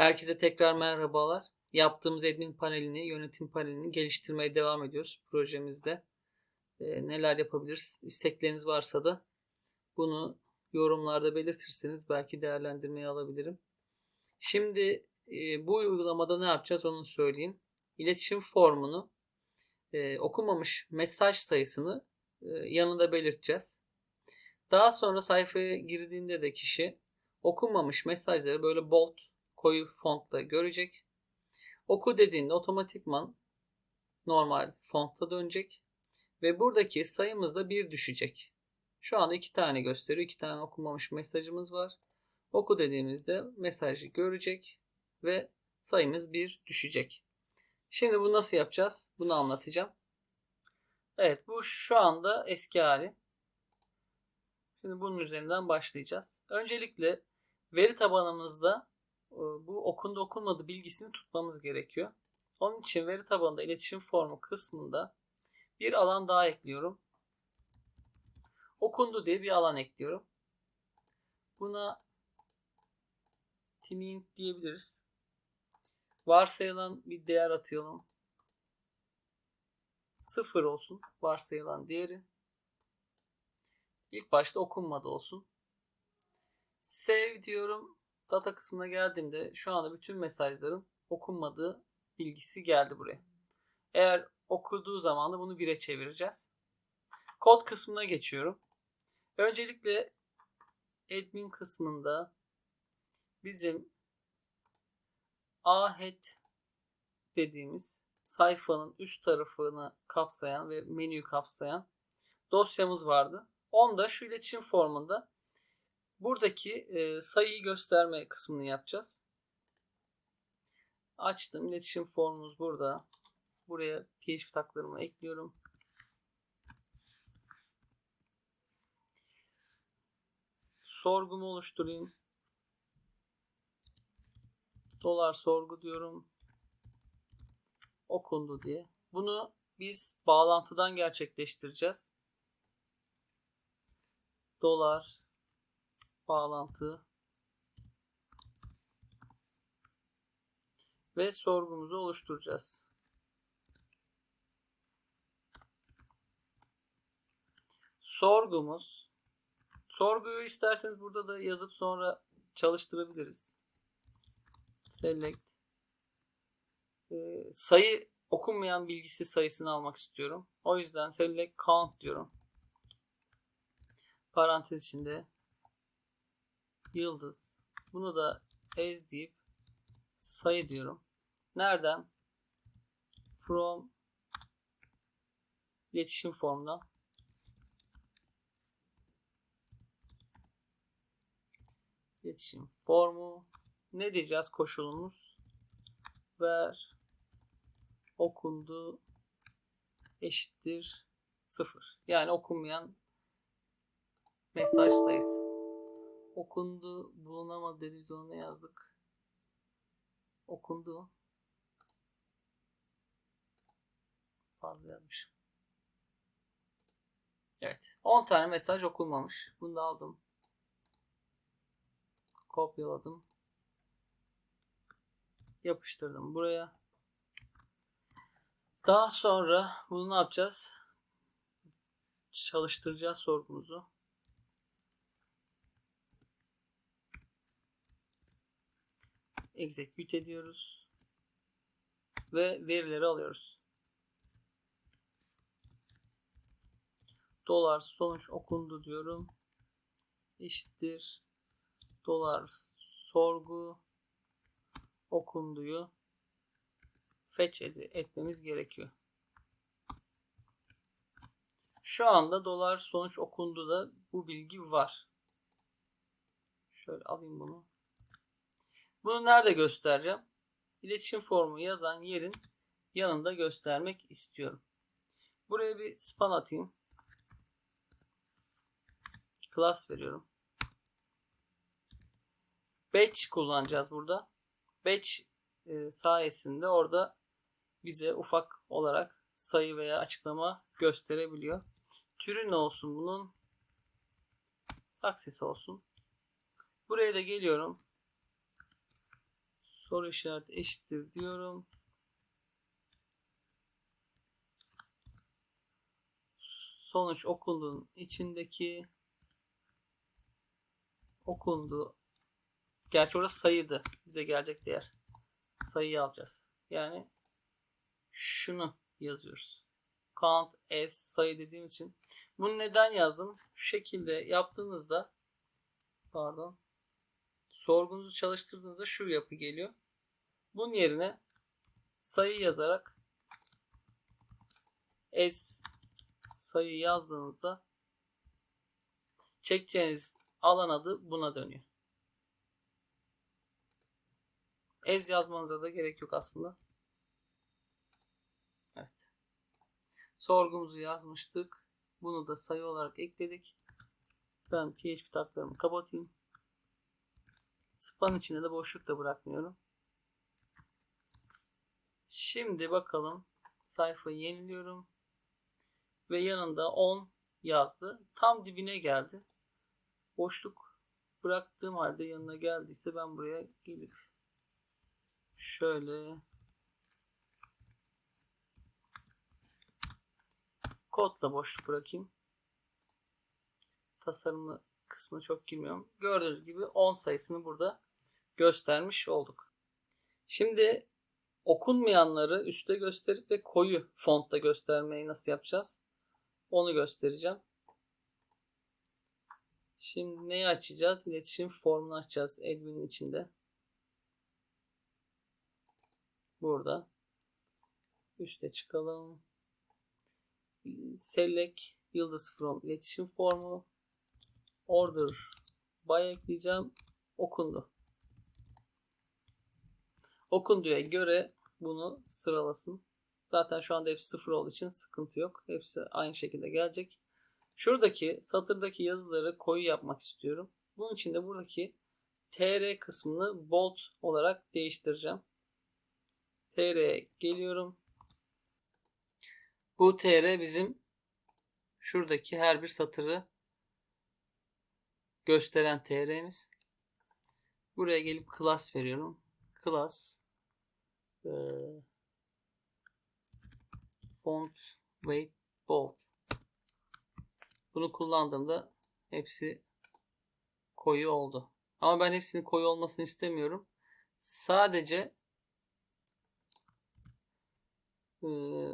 Herkese tekrar merhabalar. Yaptığımız admin panelini, yönetim panelini geliştirmeye devam ediyoruz projemizde. Ee, neler yapabiliriz? İstekleriniz varsa da bunu yorumlarda belirtirseniz belki değerlendirmeye alabilirim. Şimdi e, bu uygulamada ne yapacağız onu söyleyeyim. İletişim formunu e, okumamış mesaj sayısını e, yanında belirteceğiz. Daha sonra sayfaya girdiğinde de kişi okunmamış mesajları böyle bold koyu fontla görecek. Oku dediğinde otomatikman normal fontta dönecek. Ve buradaki sayımız da bir düşecek. Şu anda iki tane gösteriyor. iki tane okunmamış mesajımız var. Oku dediğimizde mesajı görecek ve sayımız bir düşecek. Şimdi bu nasıl yapacağız? Bunu anlatacağım. Evet bu şu anda eski hali. Şimdi bunun üzerinden başlayacağız. Öncelikle veri tabanımızda bu okundu okunmadı bilgisini tutmamız gerekiyor. Onun için veri tabanında iletişim formu kısmında bir alan daha ekliyorum. Okundu diye bir alan ekliyorum. Buna tining diyebiliriz. Varsayılan bir değer atıyorum. Sıfır olsun varsayılan değeri. İlk başta okunmadı olsun. Save diyorum. Data kısmına geldiğimde şu anda bütün mesajların okunmadığı bilgisi geldi buraya. Eğer okuduğu zaman da bunu 1'e çevireceğiz. Kod kısmına geçiyorum. Öncelikle admin kısmında bizim ahead dediğimiz sayfanın üst tarafını kapsayan ve menüyü kapsayan dosyamız vardı. Onda şu iletişim formunda buradaki e, sayıyı gösterme kısmını yapacağız. Açtım. iletişim formumuz burada. Buraya PHP taklarımı ekliyorum. Sorgumu oluşturayım. Dolar sorgu diyorum. Okundu diye. Bunu biz bağlantıdan gerçekleştireceğiz. Dolar bağlantı ve sorgumuzu oluşturacağız. Sorgumuz sorguyu isterseniz burada da yazıp sonra çalıştırabiliriz. Select ee, sayı okunmayan bilgisi sayısını almak istiyorum. O yüzden select count diyorum. Parantez içinde yıldız. Bunu da as deyip sayı diyorum. Nereden? From iletişim formundan. İletişim formu. Ne diyeceğiz koşulumuz? Ver okundu eşittir sıfır. Yani okunmayan mesaj sayısı. Okundu bulunamadı dediğimiz ne yazdık? Okundu. Fazla yazmışım. Evet. 10 tane mesaj okunmamış. Bunu da aldım. Kopyaladım. Yapıştırdım buraya. Daha sonra bunu ne yapacağız? Çalıştıracağız sorgumuzu. Execute ediyoruz. Ve verileri alıyoruz. Dolar sonuç okundu diyorum. Eşittir. Dolar sorgu okunduyu fetch etmemiz gerekiyor. Şu anda dolar sonuç okundu da bu bilgi var. Şöyle alayım bunu. Bunu nerede göstereceğim? İletişim formu yazan yerin yanında göstermek istiyorum. Buraya bir span atayım. Class veriyorum. Batch kullanacağız burada. Batch e, sayesinde orada bize ufak olarak sayı veya açıklama gösterebiliyor. Türü ne olsun bunun? Success olsun. Buraya da geliyorum. Soru işareti eşittir diyorum. Sonuç okunduğun içindeki okundu. Gerçi orası sayıydı. Bize gelecek değer. Sayıyı alacağız. Yani şunu yazıyoruz. Count as sayı dediğim için. Bunu neden yazdım? Şu şekilde yaptığınızda pardon sorgunuzu çalıştırdığınızda şu yapı geliyor. Bunun yerine sayı yazarak s sayı yazdığınızda çekeceğiniz alan adı buna dönüyor. Ez yazmanıza da gerek yok aslında. Evet. Sorgumuzu yazmıştık. Bunu da sayı olarak ekledik. Ben PHP taklarımı kapatayım. Span içinde de boşluk da bırakmıyorum. Şimdi bakalım. Sayfayı yeniliyorum. Ve yanında 10 yazdı. Tam dibine geldi. Boşluk bıraktığım halde yanına geldiyse ben buraya gelip şöyle kodla boşluk bırakayım. Tasarımı kısmına çok girmiyorum. Gördüğünüz gibi 10 sayısını burada göstermiş olduk. Şimdi okunmayanları üstte gösterip ve koyu fontta göstermeyi nasıl yapacağız? Onu göstereceğim. Şimdi neyi açacağız? İletişim formunu açacağız Edwin'in içinde. Burada. Üste çıkalım. Select yıldız from iletişim formu. Order by ekleyeceğim. Okundu. Okunduya göre bunu sıralasın. Zaten şu anda hepsi sıfır olduğu için sıkıntı yok. Hepsi aynı şekilde gelecek. Şuradaki satırdaki yazıları koyu yapmak istiyorum. Bunun için de buradaki tr kısmını bold olarak değiştireceğim. tr'ye geliyorum. Bu tr bizim şuradaki her bir satırı gösteren tr'miz. Buraya gelip class veriyorum. Class e, font weight bold. Bunu kullandığımda hepsi koyu oldu. Ama ben hepsinin koyu olmasını istemiyorum. Sadece e,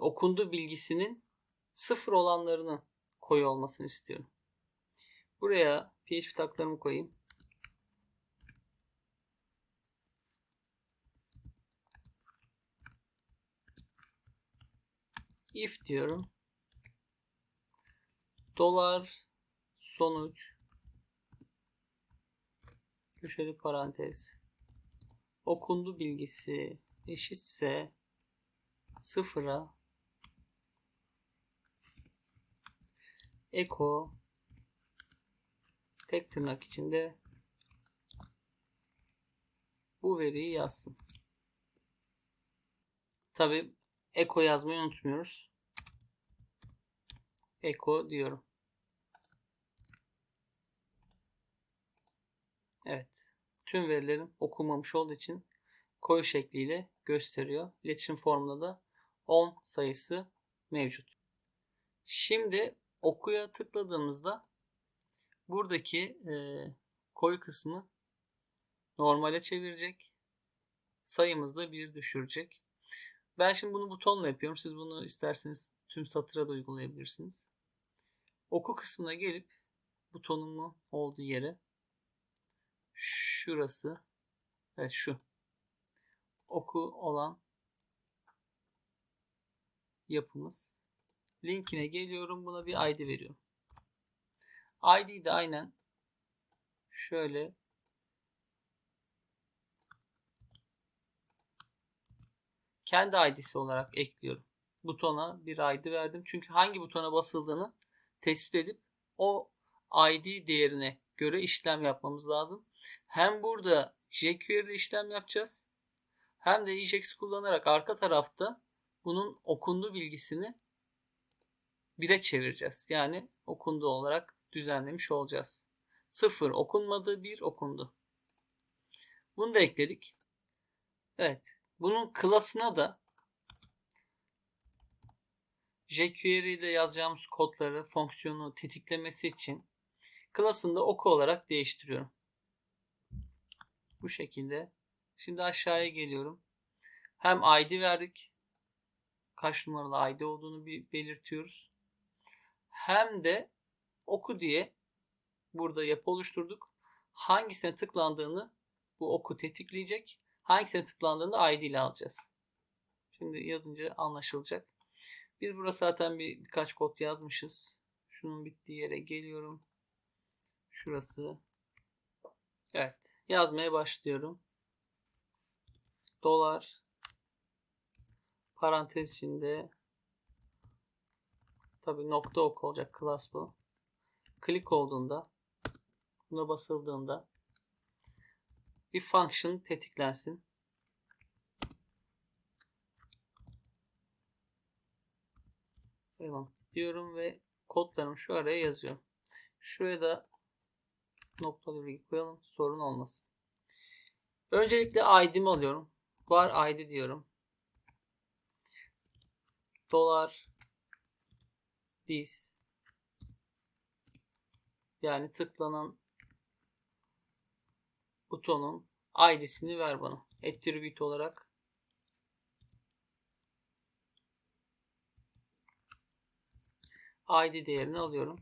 okundu bilgisinin sıfır olanlarının koyu olmasını istiyorum. Buraya PHP taklarımı koyayım. If diyorum. Dolar sonuç köşeli parantez okundu bilgisi eşitse sıfıra eko tek tırnak içinde bu veriyi yazsın. Tabi eko yazmayı unutmuyoruz. Eko diyorum. Evet. Tüm verilerim okunmamış olduğu için koyu şekliyle gösteriyor. İletişim formunda da 10 sayısı mevcut. Şimdi okuya tıkladığımızda buradaki e, koyu kısmı normale çevirecek. Sayımız da 1 düşürecek. Ben şimdi bunu butonla yapıyorum. Siz bunu isterseniz tüm satıra da uygulayabilirsiniz. Oku kısmına gelip butonumun olduğu yere şurası evet şu oku olan yapımız linkine geliyorum buna bir id veriyorum id de aynen şöyle kendi id'si olarak ekliyorum butona bir id verdim çünkü hangi butona basıldığını tespit edip o id değerine göre işlem yapmamız lazım. Hem burada jQuery ile işlem yapacağız. Hem de Ajax kullanarak arka tarafta bunun okundu bilgisini bire çevireceğiz. Yani okundu olarak düzenlemiş olacağız. 0 okunmadı, 1 okundu. Bunu da ekledik. Evet. Bunun klasına da jQuery ile yazacağımız kodları fonksiyonu tetiklemesi için klasında oku olarak değiştiriyorum. Bu şekilde. Şimdi aşağıya geliyorum. Hem ID verdik. Kaç numaralı ID olduğunu bir belirtiyoruz. Hem de oku diye burada yapı oluşturduk. Hangisine tıklandığını bu oku tetikleyecek. Hangisine tıklandığında ID ile alacağız. Şimdi yazınca anlaşılacak. Biz burada zaten bir birkaç kod yazmışız. Şunun bittiği yere geliyorum. Şurası. Evet. Yazmaya başlıyorum. Dolar parantez içinde tabi nokta ok olacak class bu. Klik olduğunda buna basıldığında bir function tetiklensin. Devam diyorum ve kodlarımı şu araya yazıyorum. Şuraya da noktalı virgül koyalım. Sorun olmasın. Öncelikle ID'mi alıyorum. Var ID diyorum. Dolar this yani tıklanan butonun ID'sini ver bana. Attribute olarak ID değerini alıyorum.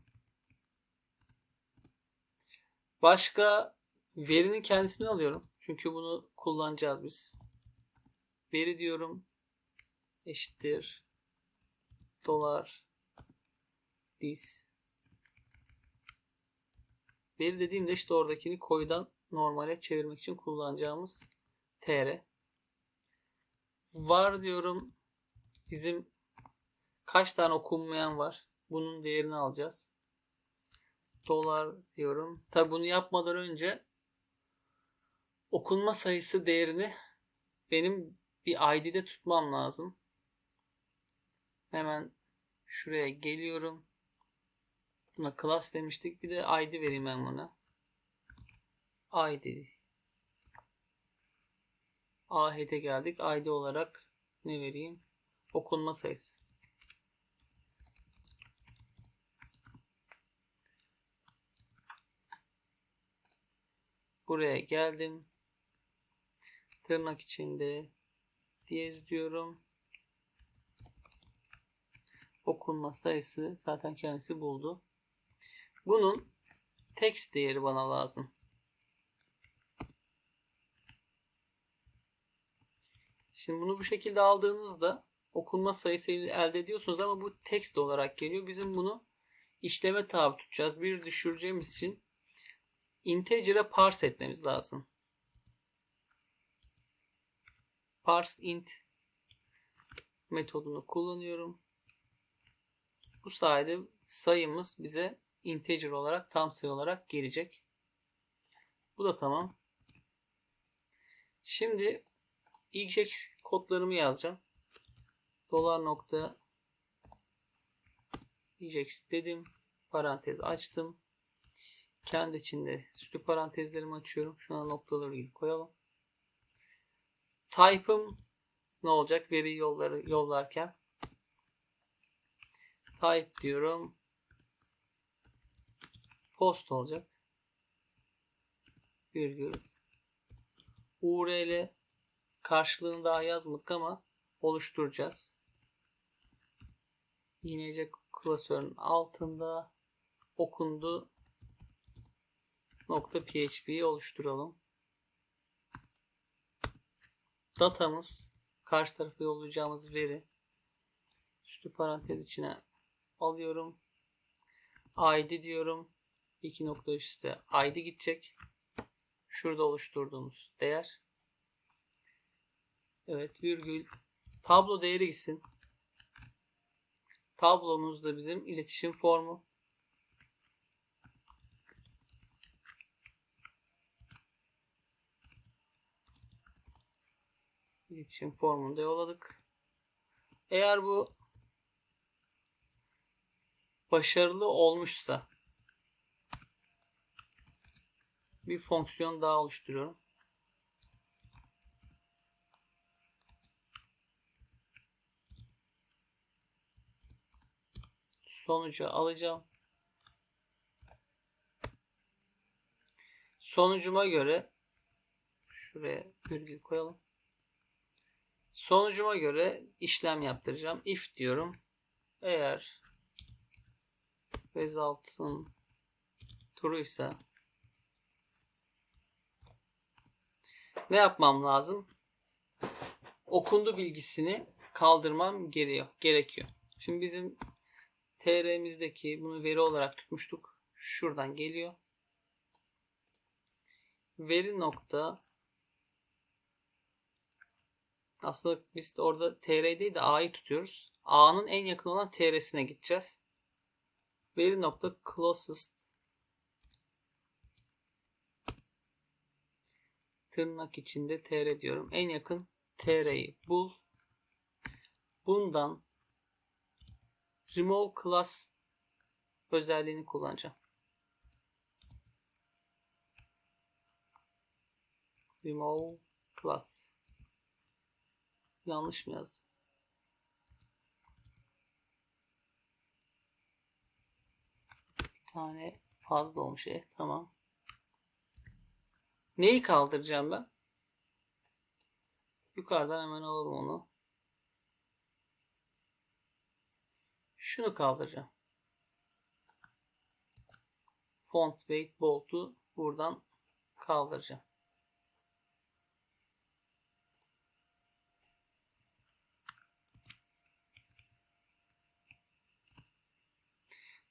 Başka verinin kendisini alıyorum. Çünkü bunu kullanacağız biz. Veri diyorum eşittir dolar this veri dediğimde işte oradakini koyudan normale çevirmek için kullanacağımız tr var diyorum. Bizim kaç tane okunmayan var? Bunun değerini alacağız. Dolar diyorum. Tabi bunu yapmadan önce okunma sayısı değerini benim bir ID'de tutmam lazım. Hemen şuraya geliyorum. Buna class demiştik. Bir de ID vereyim ben buna. ID. Ahed'e geldik. ID olarak ne vereyim? Okunma sayısı. Buraya geldim. Tırnak içinde diyez diyorum. Okunma sayısı zaten kendisi buldu. Bunun text değeri bana lazım. Şimdi bunu bu şekilde aldığınızda okunma sayısı elde ediyorsunuz ama bu text olarak geliyor. Bizim bunu işleme tabi tutacağız. Bir düşüreceğimiz için integer'e parse etmemiz lazım parse int metodunu kullanıyorum. Bu sayede sayımız bize integer olarak tam sayı olarak gelecek. Bu da tamam. Şimdi exec kodlarımı yazacağım. Dolar nokta exec dedim. Parantez açtım. Kendi içinde süslü parantezlerimi açıyorum. Şuna noktaları koyalım. Type'ım ne olacak? Veri yolları yollarken. Type diyorum. Post olacak. Virgül. URL karşılığını daha yazmadık ama oluşturacağız. Yinece klasörün altında okundu nokta php'yi oluşturalım datamız karşı tarafa yollayacağımız veri üstü parantez içine alıyorum. ID diyorum. İki nokta üstte ID gidecek. Şurada oluşturduğumuz değer. Evet virgül tablo değeri gitsin. Tablomuz da bizim iletişim formu. iletişim formunda yolladık. Eğer bu başarılı olmuşsa bir fonksiyon daha oluşturuyorum. Sonucu alacağım. Sonucuma göre şuraya virgül koyalım. Sonucuma göre işlem yaptıracağım. If diyorum. Eğer result'ın true ise ne yapmam lazım? Okundu bilgisini kaldırmam gerekiyor. gerekiyor. Şimdi bizim TR'mizdeki bunu veri olarak tutmuştuk. Şuradan geliyor. Veri nokta aslında biz orada TR değil de A'yı tutuyoruz. A'nın en yakın olan TR'sine gideceğiz. Veri nokta closest tırnak içinde TR diyorum. En yakın TR'yi bul. Bundan remove class özelliğini kullanacağım. Remove class. Yanlış mı yazdım? Bir tane fazla olmuş. E, tamam. Neyi kaldıracağım ben? Yukarıdan hemen alalım onu. Şunu kaldıracağım. Font weight bold'u buradan kaldıracağım.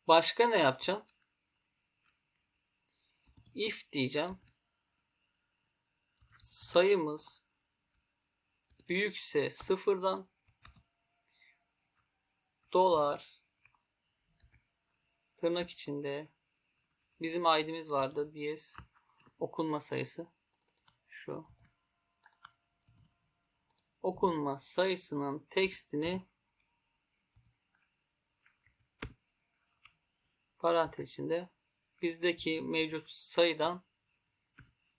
Başka ne yapacağım? If diyeceğim. Sayımız büyükse sıfırdan dolar tırnak içinde bizim ID'miz vardı. DS okunma sayısı şu. Okunma sayısının tekstini parantez içinde bizdeki mevcut sayıdan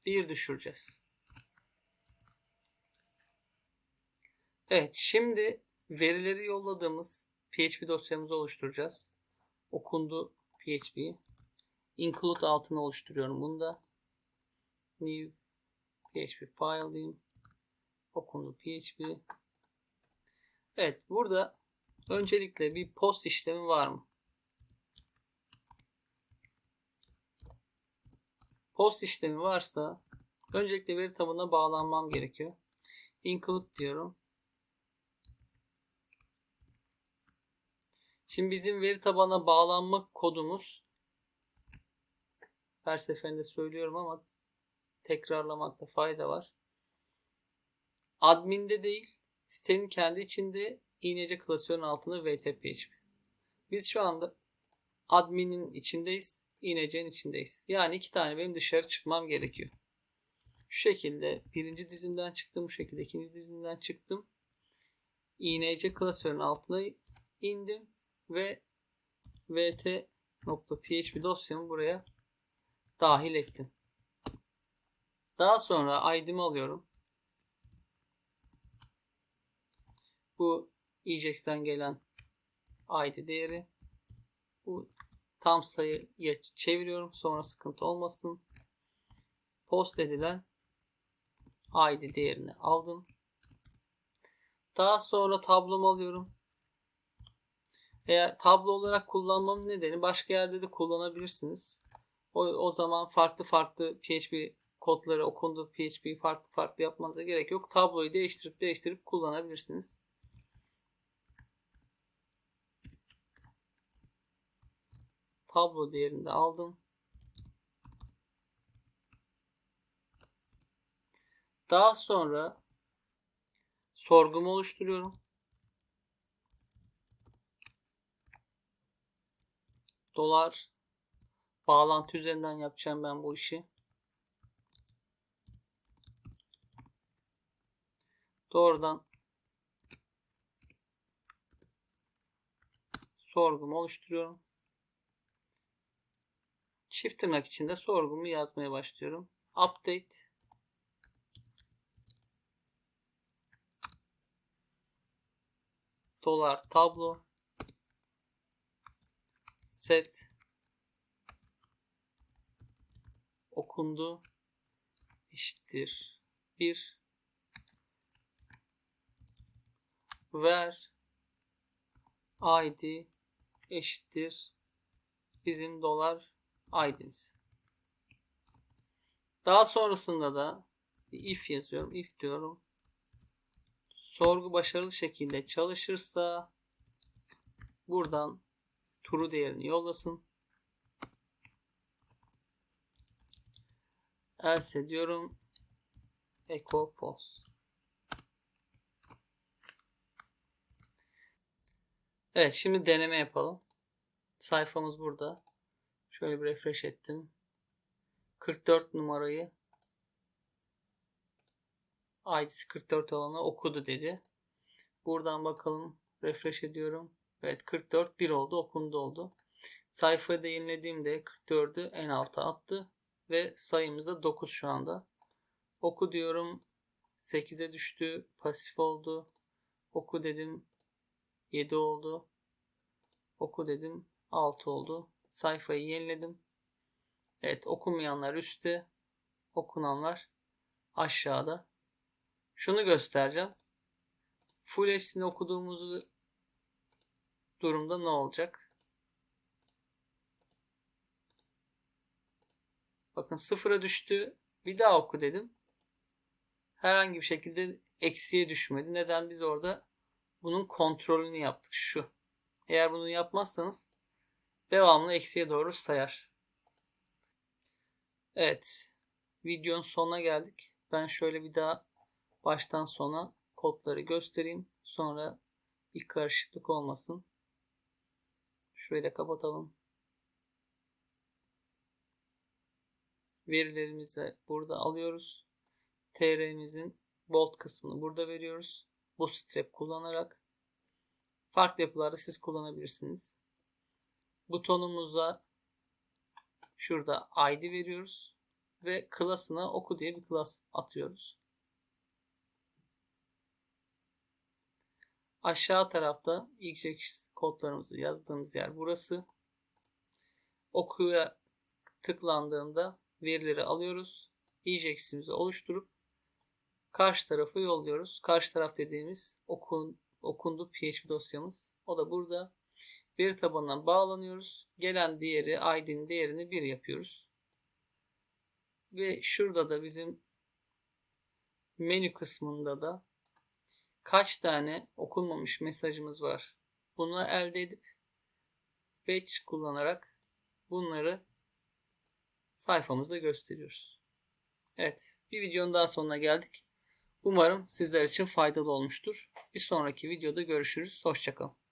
bir düşüreceğiz. Evet şimdi verileri yolladığımız PHP dosyamızı oluşturacağız. Okundu PHP. Include altını oluşturuyorum bunda. New PHP file diyeyim. Okundu PHP. Evet burada öncelikle bir post işlemi var mı? Post işlemi varsa öncelikle veri tabanına bağlanmam gerekiyor. Include diyorum. Şimdi bizim veri tabanına bağlanma kodumuz her seferinde söylüyorum ama tekrarlamakta fayda var. Admin'de değil, sitenin kendi içinde iğnece klasörün altında VTPHP. Biz şu anda admin'in içindeyiz, iğnecenin içindeyiz. Yani iki tane benim dışarı çıkmam gerekiyor. Şu şekilde birinci dizinden çıktım, bu şekilde ikinci dizinden çıktım. iğnece klasörün altına indim ve vt.php dosyamı buraya dahil ettim. Daha sonra id'imi alıyorum. Bu eject'ten gelen id değeri. Bu tam sayıya çeviriyorum. Sonra sıkıntı olmasın. Post edilen id değerini aldım. Daha sonra tablomu alıyorum. Eğer tablo olarak kullanmamın nedeni başka yerde de kullanabilirsiniz. O, o zaman farklı farklı PHP kodları okundu PHP farklı farklı yapmanıza gerek yok. Tabloyu değiştirip değiştirip kullanabilirsiniz. Tablo değerini de aldım. Daha sonra sorgumu oluşturuyorum. Dolar bağlantı üzerinden yapacağım ben bu işi. Doğrudan sorgumu oluşturuyorum. Çift tırnak içinde sorgumu yazmaya başlıyorum. Update dolar tablo set okundu eşittir 1 ver id eşittir bizim dolar id'imiz. Daha sonrasında da if yazıyorum. If diyorum. Sorgu başarılı şekilde çalışırsa buradan true değerini yollasın. Else diyorum echo false. Evet şimdi deneme yapalım. Sayfamız burada. Şöyle bir refresh ettim. 44 numarayı ID'si 44 olanı okudu dedi. Buradan bakalım. Refresh ediyorum. Evet 44 1 oldu. Okundu oldu. Sayfayı da yenilediğimde 44'ü en alta attı. Ve sayımız da 9 şu anda. Oku diyorum. 8'e düştü. Pasif oldu. Oku dedim. 7 oldu. Oku dedim. 6 oldu. Sayfayı yeniledim. Evet okumayanlar üstte. Okunanlar aşağıda. Şunu göstereceğim. Full hepsini okuduğumuzu durumda ne olacak? Bakın sıfıra düştü. Bir daha oku dedim. Herhangi bir şekilde eksiye düşmedi. Neden? Biz orada bunun kontrolünü yaptık. Şu. Eğer bunu yapmazsanız devamlı eksiye doğru sayar. Evet. Videonun sonuna geldik. Ben şöyle bir daha baştan sona kodları göstereyim. Sonra bir karışıklık olmasın. Şurayı kapatalım. Verilerimizi burada alıyoruz. TR'mizin bolt kısmını burada veriyoruz. Bu strap kullanarak farklı yapılarda siz kullanabilirsiniz. Butonumuza şurada ID veriyoruz ve class'ına oku diye bir class atıyoruz. Aşağı tarafta XX kodlarımızı yazdığımız yer burası. Okuya tıklandığında verileri alıyoruz. EJAX'imizi oluşturup karşı tarafı yolluyoruz. Karşı taraf dediğimiz okun, okundu PHP dosyamız. O da burada. Veri tabanına bağlanıyoruz. Gelen değeri, ID'nin değerini 1 yapıyoruz. Ve şurada da bizim menü kısmında da kaç tane okunmamış mesajımız var. Bunu elde edip batch kullanarak bunları sayfamızda gösteriyoruz. Evet, bir videonun daha sonuna geldik. Umarım sizler için faydalı olmuştur. Bir sonraki videoda görüşürüz. Hoşçakalın.